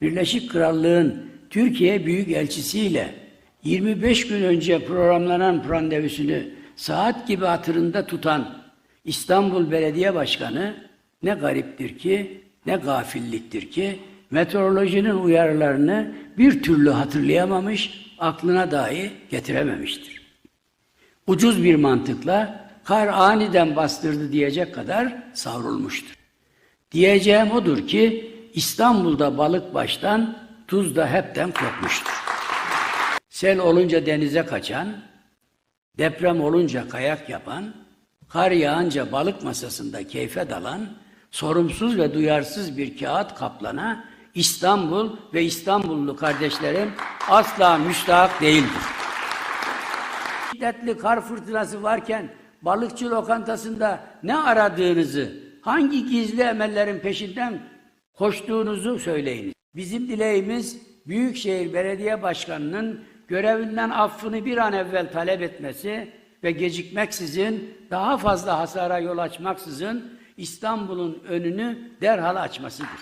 Birleşik Krallığın Türkiye Büyükelçisiyle 25 gün önce programlanan randevusunu saat gibi hatırında tutan İstanbul Belediye Başkanı ne gariptir ki, ne gafilliktir ki meteorolojinin uyarılarını bir türlü hatırlayamamış, aklına dahi getirememiştir. Ucuz bir mantıkla kar aniden bastırdı diyecek kadar savrulmuştur. Diyeceğim odur ki İstanbul'da balık baştan, tuz da hepten kopmuştur. Sel olunca denize kaçan, deprem olunca kayak yapan, kar yağınca balık masasında keyfe dalan, sorumsuz ve duyarsız bir kağıt kaplana İstanbul ve İstanbullu kardeşlerim asla müstahak değildir. Şiddetli kar fırtınası varken balıkçı lokantasında ne aradığınızı, hangi gizli emellerin peşinden koştuğunuzu söyleyiniz. Bizim dileğimiz Büyükşehir Belediye Başkanı'nın görevinden affını bir an evvel talep etmesi ve gecikmeksizin daha fazla hasara yol açmaksızın İstanbul'un önünü derhal açmasıdır.